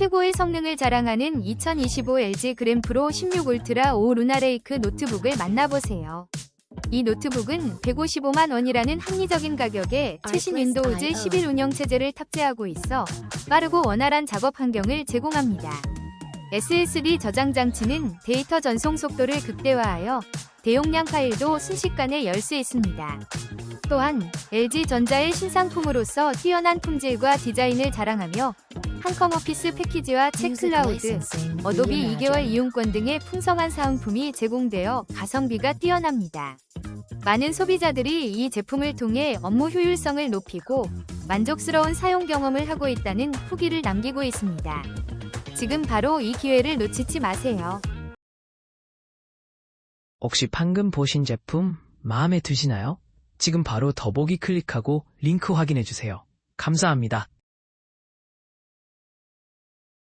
최고의 성능을 자랑하는 2025 LG 그램프로 16 울트라 5 루나레이크 노트북을 만나보세요. 이 노트북은 155만 원이라는 합리적인 가격에 최신 윈도우즈 11 운영체제를 탑재하고 있어 빠르고 원활한 작업 환경을 제공합니다. SSD 저장 장치는 데이터 전송 속도를 극대화하여 대용량 파일도 순식간에 열 수 있습니다. 또한 LG전자의 신상품으로서 뛰어난 품질과 디자인을 자랑하며 한컴 오피스 패키지와 책클라우드, 어도비 2개월 이용권 등의 풍성한 사은품이 제공되어 가성비가 뛰어납니다. 많은 소비자들이 이 제품을 통해 업무 효율성을 높이고 만족스러운 사용 경험을 하고 있다는 후기를 남기고 있습니다. 지금 바로 이 기회를 놓치지 마세요. 혹시 방금 보신 제품 마음에 드시나요? 지금 바로 더보기 클릭하고 링크 확인해 주세요. 감사합니다.